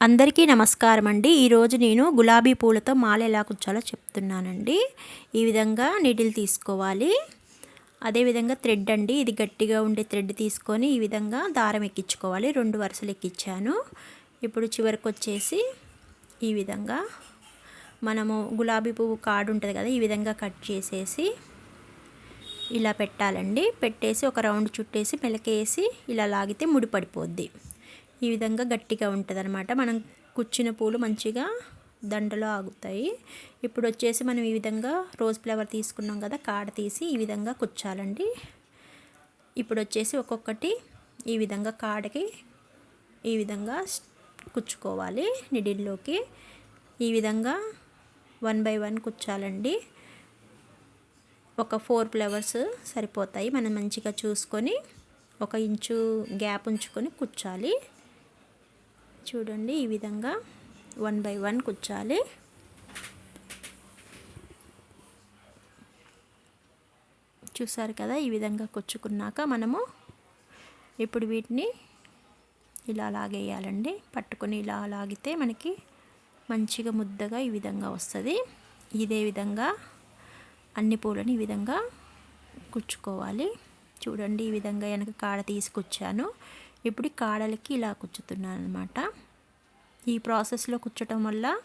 అందరికీ నమస్కారం అండి ఈరోజు నేను గులాబీ పూలతో మాల ఎలా కుచ్చాలో చెప్తున్నానండి. ఈ విధంగా నీడిల్ తీసుకోవాలి. అదేవిధంగా థ్రెడ్ అండి. ఇది గట్టిగా ఉండే థ్రెడ్ తీసుకొని ఈ విధంగా దారం ఎక్కించుకోవాలి. రెండు వరుసలు ఎక్కించాను ఇప్పుడు చివరికి వచ్చేసి ఈ విధంగా మనము గులాబీ పువ్వు కాడు ఉంటుంది కదా ఈ విధంగా కట్ చేసేసి ఇలా పెట్టాలండి. పెట్టేసి ఒక రౌండ్ చుట్టేసి మెలకేసి ఇలా లాగితే ముడి పడిపోద్ది ఈ విధంగా గట్టిగా ఉంటుంది అనమాట మనం కుచ్చిన పూలు మంచిగా దండలో ఆగుతాయి. ఇప్పుడు వచ్చేసి మనం ఈ విధంగా రోజ్ ఫ్లవర్ తీసుకున్నాం కదా కాడ తీసి ఈ విధంగా కుచ్చాలండి. ఇప్పుడు వచ్చేసి ఒక్కొక్కటి ఈ విధంగా కాడకి ఈ విధంగా కుచ్చుకోవాలి నిడిల్లోకి. ఈ విధంగా వన్ బై వన్ కుచ్చాలండి. ఒక ఫోర్ ఫ్లవర్స్ సరిపోతాయి. మనం మంచిగా చూసుకొని ఒక ఇంచు గ్యాప్ ఉంచుకొని కుచ్చాలి. చూడండి ఈ విధంగా వన్ బై వన్ కుచ్చాలి చూసారు కదా ఈ విధంగా కుచ్చుకున్నాక మనము ఇప్పుడు వీటిని ఇలా లాగేయాలండి. పట్టుకొని ఇలా లాగితే మనకి మంచిగా ముద్దగా ఈ విధంగా వస్తుంది. ఇదే విధంగా అన్ని పూలని ఈ విధంగా కుచ్చుకోవాలి చూడండి ఈ విధంగా వెనక కాడ తీసుకొచ్చాను ఇప్పుడు కాడలకి ఇలా కుచ్చుతున్నాను అనమాట ఈ ప్రాసెస్లో కుచ్చటం వల్ల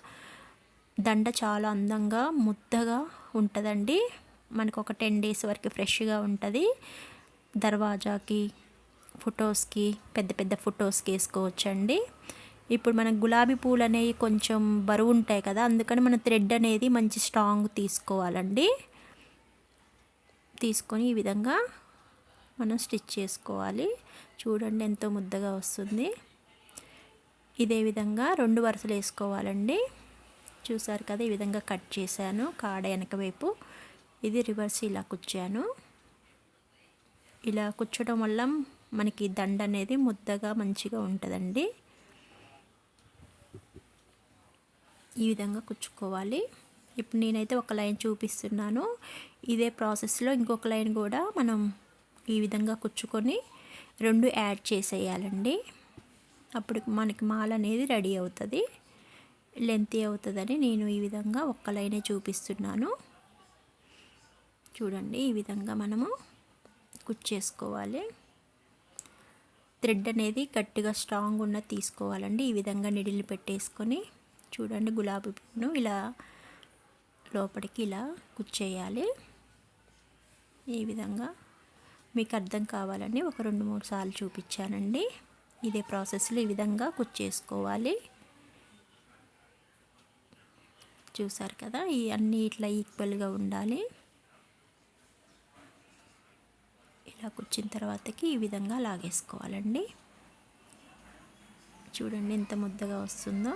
దండ చాలా అందంగా ముద్దగా ఉంటుందండి. మనకు ఒక టెన్ డేస్ వరకు ఫ్రెష్గా ఉంటుంది. దర్వాజాకి ఫొటోస్కి పెద్ద పెద్ద ఫొటోస్కి వేసుకోవచ్చండి. ఇప్పుడు మన గులాబీ పూలు అనేవి కొంచెం బరువు ఉంటాయి కదా అందుకని మన థ్రెడ్ అనేది మంచి స్ట్రాంగ్ తీసుకోవాలండి. తీసుకొని ఈ విధంగా మనం స్టిచ్ చేసుకోవాలి. చూడండి ఎంతో ముద్దగా వస్తుంది. ఇదే విధంగా రెండు వరుసలు వేసుకోవాలండి. చూసారు కదా ఈ విధంగా కట్ చేశాను కాడ వెనక వైపు. ఇది రివర్స్ ఇలా కుచ్చాను. ఇలా కుచ్చడం వల్ల మనకి దండ అనేది ముద్దగా మంచిగా ఉంటుందండి. ఈ విధంగా కుచ్చుకోవాలి. ఇప్పుడు నేనైతే ఒక లైన్ చూపిస్తున్నాను. ఇదే ప్రాసెస్లో ఇంకొక లైన్ కూడా మనం ఈ విధంగా కుచ్చుకొని రెండు యాడ్ చేసేయాలండి. అప్పుడు మనకి మాల అనేది రెడీ అవుతుంది. లెంతీ అవుతుందని నేను ఈ విధంగా ఒక్క లైనే చూపిస్తున్నాను. చూడండి ఈ విధంగా మనము కుచ్చేసుకోవాలి థ్రెడ్ అనేది గట్టిగా స్ట్రాంగ్ ఉన్న తీసుకోవాలండి. ఈ విధంగా నిడిలు పెట్టేసుకొని చూడండి గులాబీ పువ్వును ఇలా లోపలికి ఇలా కుచ్చేయాలి ఈ విధంగా మీకు అర్థం కావాలని ఒక రెండు మూడు సార్లు చూపించానండి. ఇదే ప్రాసెస్లో ఈ విధంగా కుచ్చేసుకోవాలి చూసారు కదా ఈ అన్నీ ఇట్లా ఈక్వల్గా ఉండాలి. ఇలా కుచ్చిన తర్వాతకి ఈ విధంగా లాగేసుకోవాలండి. చూడండి ఎంత ముద్దగా వస్తుందో.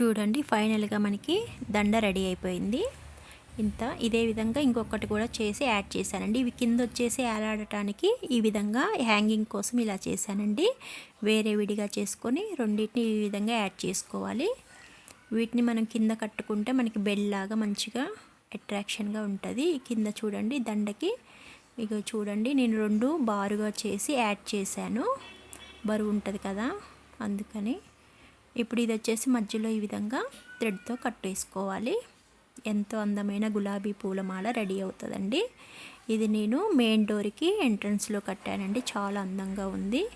చూడండి ఫైనల్గా మనకి దండ రెడీ అయిపోయింది. ఇంత ఇదే విధంగా ఇంకొకటి కూడా చేసి యాడ్ చేశానండి. ఇవి కింద వచ్చేసి ఏలాడటానికి ఈ విధంగా హ్యాంగింగ్ కోసం ఇలా చేశానండి. వేరే విడిగా చేసుకొని రెండింటిని ఈ విధంగా యాడ్ చేసుకోవాలి. వీటిని మనం కింద కట్టుకుంటే మనకి బెల్లాగా మంచిగా అట్రాక్షన్గా ఉంటుంది. కింద చూడండి దండకి. ఇక చూడండి నేను రెండు బారుగా చేసి యాడ్ చేశాను. బరువు ఉంటుంది కదా అందుకని. ఇప్పుడు ఇది వచ్చేసి మధ్యలో ఈ విధంగా థ్రెడ్తో కట్టేసుకోవాలి ఎంతో అందమైన గులాబీ పూలమాల రెడీ అవుతుందండి. ఇది నేను మెయిన్ డోర్కి ఎంట్రన్స్లో కట్టానండి. చాలా అందంగా ఉంది.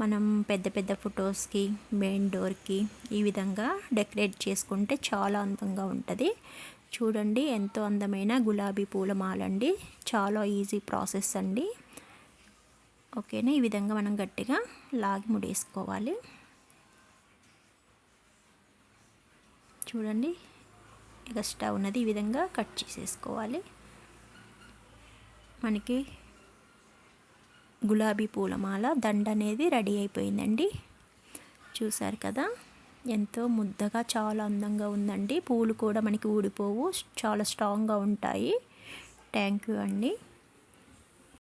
మనం పెద్ద పెద్ద ఫొటోస్కి మెయిన్ డోర్కి ఈ విధంగా డెకరేట్ చేసుకుంటే చాలా అందంగా ఉంటుంది. చూడండి ఎంతో అందమైన గులాబీ పూల మాల అండి చాలా ఈజీ ప్రాసెస్ అండి. ఓకేనా? ఈ విధంగా మనం గట్టిగా లాగి ముడేసుకోవాలి. చూడండి. ఎగస్ట్రా ఉన్నది ఈ విధంగా కట్ చేసేసుకోవాలి. మనకి గులాబీ పూలమాల దండ అనేది రెడీ అయిపోయిందండి. చూసారు కదా? ఎంతో ముద్దగా చాలా అందంగా ఉందండి. పూలు కూడా మనకి ఊడిపోవు చాలా స్ట్రాంగ్గా ఉంటాయి. థ్యాంక్ యూ అండి.